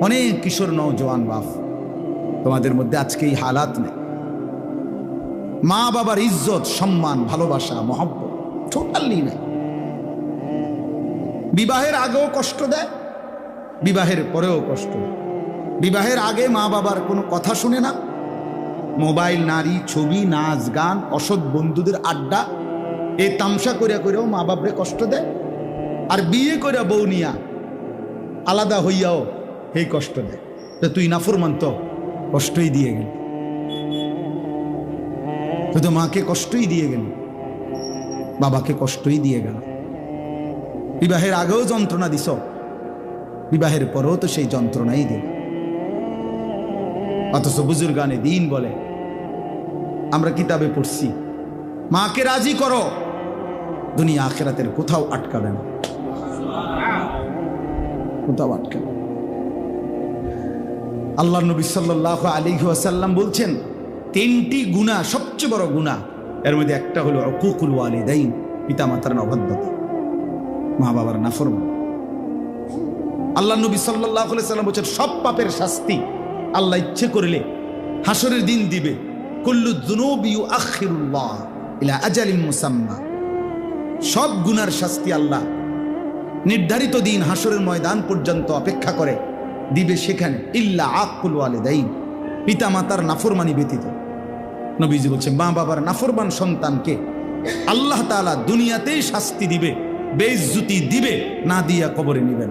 অনেক কিশোর নৌজওয়ান বাপ তোমাদের মধ্যে আজকে এই হালাত নেই। মা বাবার ইজ্জত, সম্মান, ভালোবাসা, মহব্বত টোটালি নেই। বিবাহের আগেও কষ্ট দেয়, বিবাহের পরেও কষ্ট। বিবাহের আগে মা বাবার কোনো কথা শুনে না। মোবাইল, নারী, ছবি, নাচ, গান, অসৎ বন্ধুদের আড্ডা এই তামসা করিয়া করেও মা বাপরে কষ্ট দেয়। আর বিয়ে করিয়া বউ নিয়া আলাদা হইয়াও এই কষ্ট দেয় তো তুই নাফরমান তো, কষ্টই দিয়ে গেল। তুই তো মাকে কষ্টই দিয়ে গেল। বাবাকে কষ্টই দিয়ে গেল। বিবাহের আগেও যন্ত্রণা দিস বিবাহের পরেও তো সেই যন্ত্রণাই দিল। অথচ বুজুর্গানে দিন বলে, আমরা কিতাবে পড়ছি, মাকে রাজি করো। দুনিয়া আখেরাতের কোথাও আটকাবে না। কোথাও আটকাবে। আল্লাহ নবী সাল্লাহ আলী ওয়াসাল্লাম বলছেন, তিনটি গুণা, সবচেয়ে বড় গুণা, এর মধ্যে একটা হলো অকুকুল ওয়ালিদাইন পিতা মাতার অবাধ্যতা। মা বাবার নাফরমান। আল্লাহ নবী সাল্লাহ সাল্লাম বলছেন, সব পাপের শাস্তি আল্লাহ ইচ্ছে করলে হাসরের দিন দিবে। সব গুনার শাস্তি আল্লাহ নির্ধারিত দিন হাসরের ময়দান পর্যন্ত অপেক্ষা করে। দিবে সেখানে, ইল্লা আকুল ওয়ালিদাইন। পিতা মাতার নাফরমানি ব্যতীত। নবীজি বলছে মা বাবার নাফরমান সন্তানকে আল্লাহ তাআলা দুনিয়াতেই শাস্তি দিবে, বেইজ্জতি দিবে, না দিয়া কবরে নিবেন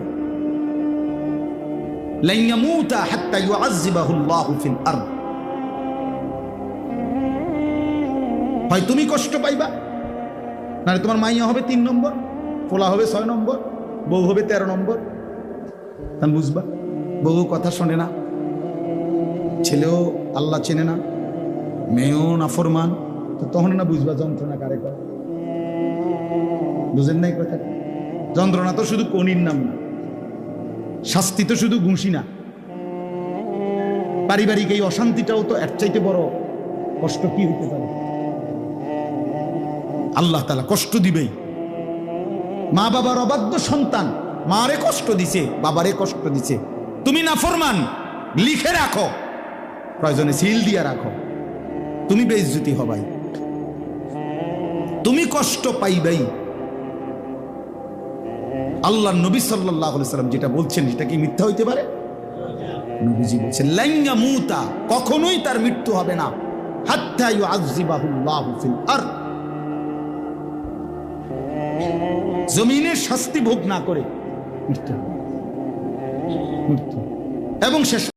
হয় তুমি কষ্ট পাইবা? নাহলে তোমার মাইয়া হবে তিন নম্বর, পোলা হবে ছয় নম্বর, বউ হবে তেরো নম্বর। বুঝবা? বউ কথা শোনে না। ছেলেও আল্লাহ চেনে না, মেয়েও নাফরমান তো তখন না বুঝবা যন্ত্রণা কারে করে বুঝেন নাই কথা? যন্ত্রণা তো শুধু কনির নাম না, শাস্তি তো শুধু ঘুষি না। পারিবারিক এই অশান্তিটাও তো এর চাইতে বড় কষ্ট কি হতে পারে? আল্লাহ তালা কষ্ট দিবেই মা বাবার অবাধ্য সন্তান, মারে কষ্ট দিছে, বাবারে কষ্ট দিছে। তুমি না ফরমান, লিখে রাখো। প্রয়োজনে সিল দিয়া রাখো। তুমি বেইজ্জতি হবাই। তুমি কষ্ট পাইবাই। আল্লাহ নবী সাল্লাম যেটা বলছেন, সেটা কি মিথ্যা হইতে পারে? নবীজি বলছেন মুতা, কখনোই তার মৃত্যু হবে না। জমিনের শাস্তি ভোগ না করে মৃত্যু হবে। এবং শেষ